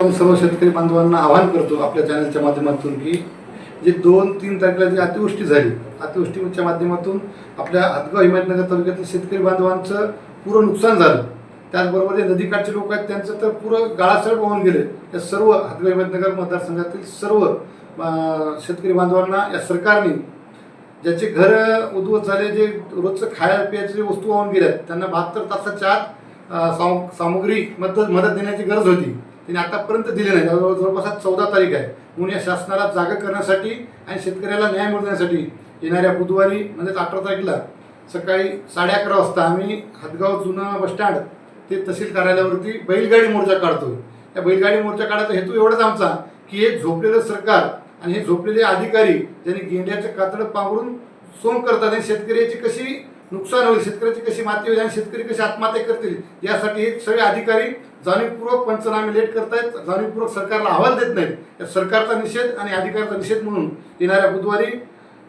आपण सर्व शेतकरी बांधवांना आवाहन करतो आपल्या चॅनलच्या माध्यमातून की जे दोन तीन तारखेला जी अतिवृष्टी झाली अतिवृष्टीच्या माध्यमातून आपल्या हातगाव हिमायतनगर तालुक्यातील शेतकरी बांधवांचं पुरं नुकसान झालं. त्याचबरोबर जे नदीकाठचे लोक आहेत त्यांचं तर पुरं गाळासळ वाहून गेले. या सर्व हातगाव हिमायतनगर मतदारसंघातील सर्व शेतकरी बांधवांना या सरकारने ज्याचे घर उद्ध्वस्त झाले जे रोजचं खाया पियाचे जे वस्तू वाहून गेल्यात त्यांना बहात्तर तासाच्या आत साम सामुग्री मदत मदत देण्याची गरज होती. त्यांनी आतापर्यंत दिले नाही. जवळ जवळपास चौदा तारीख आहे. म्हणून या शासनाला जागा करण्यासाठी आणि शेतकऱ्याला न्याय मिळवण्यासाठी येणाऱ्या बुधवारी म्हणजेच अठरा तारखेला सकाळी साडे अकरा वाजता आम्ही हदगाव जुनं बसस्टँड ते तहसील कार्यालयावरती बैलगाडी मोर्चा काढतोय. त्या बैलगाडी मोर्चा काढायचा हेतू एवढाच आमचा की हे झोपलेलं सरकार आणि हे झोपलेले अधिकारी ज्यांनी गेंड्याचं कातडं पांघरून सोंग करतात आणि शेतकऱ्याची कशी नुकसान होईल शेतकऱ्याची कशी माती होईल आणि शेतकरी कशी आत्महत्या करतील यासाठी हे सगळे अधिकारी जाणीवपूर्वक पंचनामे लेट करतायत जाणीवपूर्वक सरकारला अहवाल देत नाहीत. या सरकारचा निषेध आणि अधिकाराचा निषेध म्हणून येणाऱ्या बुधवारी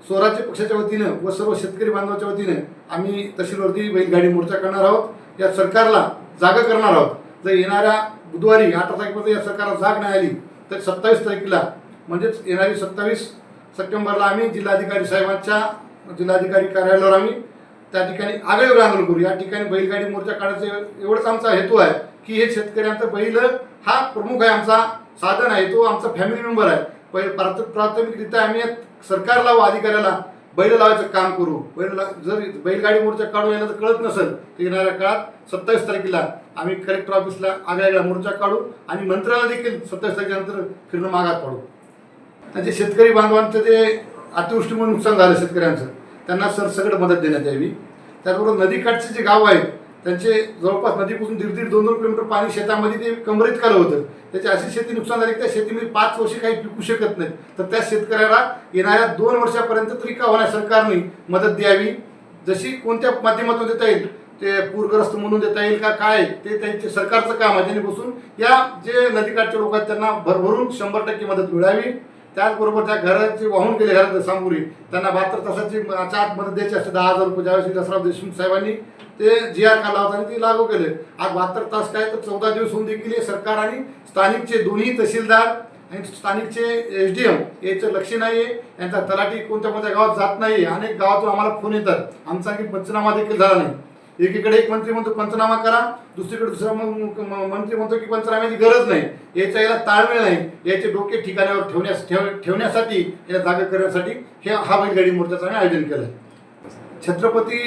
स्वराज्य पक्षाच्या वतीनं व सर्व शेतकरी बांधवाच्या वतीनं आम्ही तहसीलवरती बैलगाडी मोर्चा करणार आहोत. या सरकारला जागा करणार आहोत. जर येणाऱ्या बुधवारी अठरा तारखेपर्यंत या सरकारला जाग नाही आली तर सत्तावीस तारखेला म्हणजेच येणारी सत्तावीस सप्टेंबरला आम्ही जिल्हाधिकारी साहेबांच्या जिल्हाधिकारी कार्यालयावर आम्ही त्या ठिकाणी आगळेवर आंदोलन करू. या ठिकाणी बैलगाडी मोर्चा काढायचं एवढंच आमचा हेतू आहे. की हे शेतकऱ्यांचं बैल हा प्रमुख आहे आमचा साधन आहे तो आमचा फॅमिली मेंबर आहे. पै प्राथमिकरित्या आम्ही सरकारला व अधिकाऱ्याला बैल लावायचं काम करू. बैल ला- जर बैलगाडी मोर्चा काढून यायला तर कळत नसेल तर येणाऱ्या काळात सत्तावीस तारखेला आम्ही कलेक्टर ऑफिसला आगळ्या मोर्चा काढू आणि मंत्र्याला देखील सत्तावीस तारखेनंतर फिरणं मागात पाडू. आणि जे शेतकरी बांधवांचं जे अतिवृष्टीमुळे नुकसान झालं शेतकऱ्यांचं त्यांना सर सगळं मदत देण्यात यावी. त्याचबरोबर नदीकाठचे जे गाव आहेत त्यांचे जवळपास नदीपासून दीड दीड दोन दोन किलोमीटर पाणी शेतामध्ये ते कमरेत कालं होतं. त्याची अशी शेती नुकसान झाली त्या शेतीमध्ये पाच वर्षे काही पिकू शकत नाही तर त्या शेतकऱ्याला येणाऱ्या दोन वर्षापर्यंत तरी का होण्या सरकारने मदत द्यावी. जशी कोणत्या माध्यमातून देता येईल ते पूरग्रस्त म्हणून देता येईल का काय ते त्यांचे सरकारचं काम आहे. त्यांनी बसून या जे नदीकाठचे लोक आहेत त्यांना भरभरून शंभर टक्के मदत मिळावी. त्याचबरोबर त्या घराचे वाहून गेले घरात सामुग्री त्यांना बहात्तर तासाची च्या आत मदत द्यायची असते दहा हजार रुपये ज्यावेळेस दसराव देशमुख साहेबांनी ते जी आर काढला होता आणि ते लागू केले. आज बहात्तर तास काय तर चौदा दिवस होऊन देखील हे सरकार आणि स्थानिकचे दोन्ही तहसीलदार आणि स्थानिकचे एस डी एम याचं लक्ष नाही आहे यांचा तलाठी कोणत्या कोणत्या गावात जात नाही अनेक गावातून आम्हाला फोन येतात. आमचा आणखी पंचनामा देखील झाला नाही. एकीकडे एक मंत्री म्हणतो पंचनामा करा. दुसरीकडे दुसरा मंत्री म्हणतो की पंचनाम्याची गरज नाही. याचा याला ताळमेळ नाही. याचे डोके ठिकाणावर ठेवण्यास ठेव ठेवण्यासाठी याला जागा करण्यासाठी हे हा बैलगाडी मोर्चाचं आम्ही आयोजन केलं छत्रपती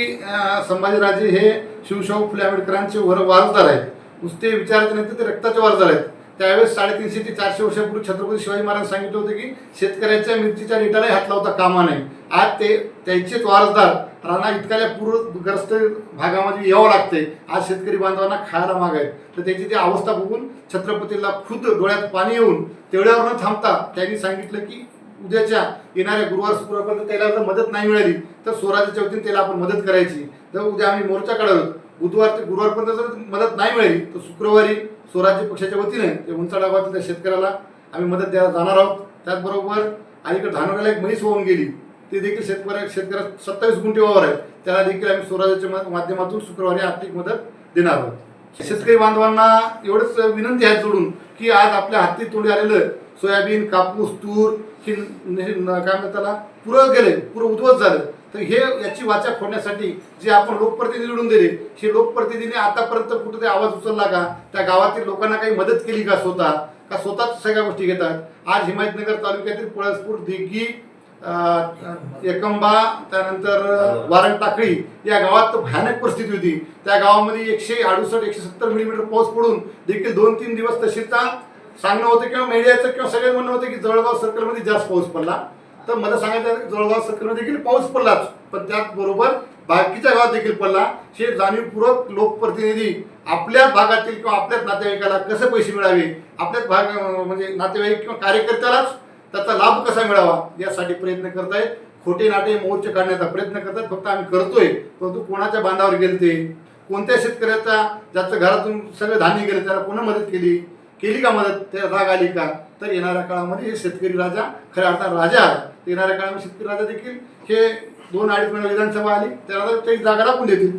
संभाजीराजे हे शिवशाहू फुले आंबेडकरांचे वर वारसदार आहेत. नुसते विचारायचे नाही ते रक्ताचे वारसदार आहेत. त्यावेळेस साडेतीनशे ते चारशे वर्षापूर्वी छत्रपती शिवाजी महाराज सांगितलं होतं की शेतकऱ्याच्या मिरचीच्या रेटालाही हात लावता कामा नाही आज ते त्यांचेच वारसदार राणा इतक्याल्या पूरग्रस्त भागामध्ये यावं लागते आज शेतकरी बांधवांना खायला माग आहे तर त्याची ती अवस्था बघून छत्रपतीला खुद डोळ्यात पाणी येऊन तेवढ्यावर न थांबता त्यांनी सांगितलं की उद्याच्या येणाऱ्या गुरुवार शुक्रवारपर्यंत त्याला जर मदत नाही मिळाली तर स्वराज्याच्या वतीने त्याला आपण मदत करायची. तर उद्या आम्ही मोर्चा काढावं बुधवार ते गुरुवारपर्यंत जर मदत नाही मिळाली तर शुक्रवारी स्वराज्य पक्षाच्या वतीने ते उंचाडा गावातील त्या शेतकऱ्याला आम्ही मदत द्यायला जाणार आहोत. त्याचबरोबर अलीकडे धानोऱ्याला एक म्हैस होऊन गेली. ते देखील शेतकऱ्या शेतकऱ्या सत्तावीस गुंठे वावर आहेत. त्याला देखील आम्ही स्वराज्याच्या माध्यमातून शुक्रवारी आर्थिक मदत देणार आहोत. शेतकरी बांधवांना एवढंच विनंती आहे जोडून की आज आपल्या हाती तोंडी आलेलं सोयाबीन कापूस तूर ही हे काय म्हणतात त्याला? पुरं गेले पुरं उद्ध्वस्त झालं. तर हे याची वाचा फोडण्यासाठी जे आपण लोकप्रतिनिधी निवडून दिले हे लोकप्रतिनिधीने आतापर्यंत कुठेतरी आवाज उचलला का? त्या गावातील लोकांना काही मदत केली का स्वतः? का स्वतःच सगळ्या गोष्टी घेतात? आज हिमायतनगर तालुक्यातील पळसपूर दिग्गी एकंबा त्यानंतर वारण टाकळी या गावात तर भयानक परिस्थिती होती. त्या गावामध्ये एकशे अडुसष्ट एकशे सत्तर मिलीमीटर पाऊस पडून देखील दोन तीन दिवस तशीचा सांगणं होतं किंवा मीडियाचं किंवा सगळ्यात म्हणणं होतं की जळगाव सर्कलमध्ये जास्त पाऊस पडला. तर मला सांगायचं जळगाव सर्कलमध्ये देखील पाऊस पडलाच. पण त्याचबरोबर बाकीच्या गावात देखील पडला. हे जाणीवपूर्वक लोकप्रतिनिधी आपल्या भागातील किंवा आपल्याच नातेवाईकाला कसे पैसे मिळावे? आपल्याच भाग म्हणजे नातेवाईक किंवा कार्यकर्त्यालाच त्याचा लाभ कसा मिळावा यासाठी प्रयत्न करतायत खोटे नाटे मोर्चे काढण्याचा प्रयत्न करतात फक्त आम्ही करतोय परंतु कोणाच्या बांधावर गेलते कोणत्या शेतकऱ्याचा ज्याचं घरातून सगळं धान्य गेले त्याला पुन्हा मदत केली? केली का मदत? त्याला राग आली का? तर येणाऱ्या काळामध्ये हे शेतकरी राजा खऱ्या अर्थात राजा येणाऱ्या काळामध्ये शेतकरी राजा देखील हे दोन अडीच महिने विधानसभा आली त्याला तर काही जागा दाखवून देतील.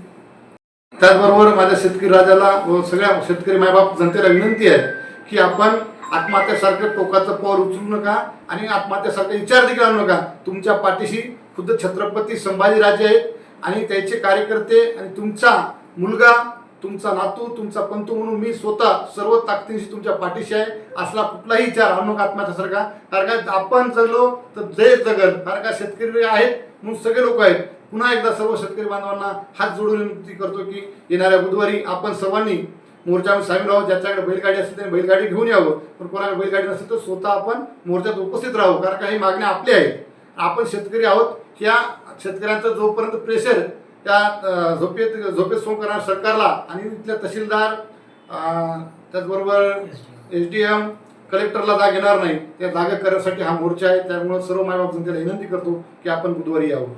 त्याचबरोबर माझ्या शेतकरी राजाला व सगळ्या शेतकरी मायबाप जनतेला विनंती आहे की आपण आत्महत्यासारखं टोकाचं पाऊल उचलू नका आणि आत्महत्यासारखा विचार देखील आणू नका. तुमच्या पाठीशी खुद्द छत्रपती संभाजीराजे आहेत आणि त्याचे कार्यकर्ते आणि तुमचा मुलगा तुमचा नातू तुमचा पंतू म्हणून मी स्वतः सर्व ताकदीशी तुमच्या पाठीशी आहे. असला कुठलाही विचार आणू नका आत्महत्यासारखा. कारण का आपण जगलो तर जय जगल. कारण का शेतकरी आहेत म्हणून सगळे लोक आहेत. पुन्हा एकदा सर्व शेतकरी बांधवांना हात जोडून विनंती करतो की येणाऱ्या बुधवारी आपण सर्वांनी मोर्चामध्ये सामील आहोत ज्याच्याकडे बैलगाडी असेल त्याने बैलगाडी घेऊन यावं. पण कोणाला बैलगाडी नसेल तर स्वतः आपण मोर्चात उपस्थित राहू कारण काही मागण्या आपल्या आहेत. आपण शेतकरी आहोत. या शेतकऱ्यांचं जोपर्यंत प्रेशर त्या झोपेत झोपेत सोंग करणार सरकारला आणि इथल्या तहसीलदार त्याचबरोबर एस डी एम कलेक्टरला जाग येणार नाही. त्या जागा करण्यासाठी हा मोर्चा आहे. त्यामुळे सर्व मायबाप जनतेला विनंती करतो की आपण बुधवारी यावं.